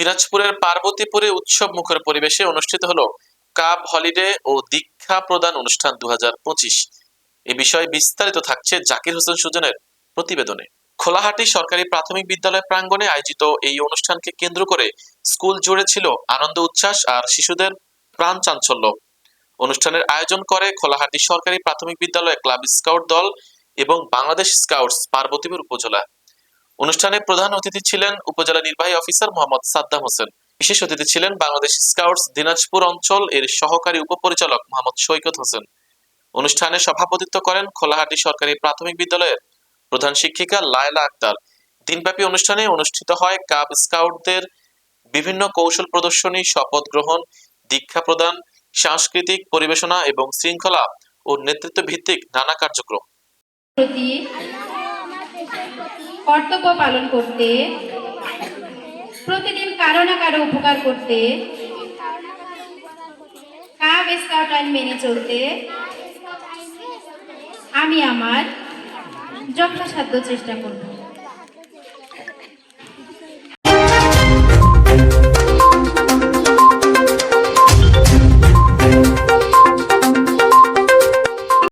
দিনাজপুরের পার্বতীপুরে উৎসব মুখর পরিবেশে অনুষ্ঠিত হলো কাব হলিডে ও দীক্ষা প্রদান অনুষ্ঠান দু এ বিষয়ে বিস্তারিত থাকছে জাকির হোসেন সুজনের প্রতিবেদনে। খোলাহাটি সরকারি প্রাথমিক বিদ্যালয় প্রাঙ্গণে আয়োজিত এই অনুষ্ঠানকে কেন্দ্র করে স্কুল জুড়ে ছিল আনন্দ, উচ্ছ্বাস আর শিশুদের প্রাণ চাঞ্চল্য। অনুষ্ঠানের আয়োজন করে খোলাহাটি সরকারি প্রাথমিক বিদ্যালয় ক্লাব স্কাউট দল এবং বাংলাদেশ স্কাউটস পার্বতীপুর উপজেলা। অনুষ্ঠানে প্রধান অতিথি ছিলেন উপজেলা নির্বাহী অফিসার মোহাম্মদ সাদ্দাম হোসেন। বিশেষ অতিথি ছিলেন বাংলাদেশ স্কাউটস দিনাজপুর অঞ্চল এর সহকারী উপপরিচালক মোহাম্মদ সৈকত হোসেন। অনুষ্ঠানে সভাপতিত্ব করেন খোলাহাটি সরকারি প্রাথমিক বিদ্যালয়ের প্রধান শিক্ষিকা লায়লা আক্তার। দিনব্যাপী অনুষ্ঠানে অনুষ্ঠিত হয় কাব স্কাউটদের বিভিন্ন কৌশল প্রদর্শনী, শপথ গ্রহণ, দীক্ষা প্রদান, সাংস্কৃতিক পরিবেশনা এবং শৃঙ্খলা ও নেতৃত্ব ভিত্তিক নানা কার্যক্রম। কর্তব্য পালন করতে, প্রতিদিন কারও না কারও উপকার করতে স্কাউট আইন মেনে চলতে, আমি আমার যথাসাধ্য চেষ্টা করব।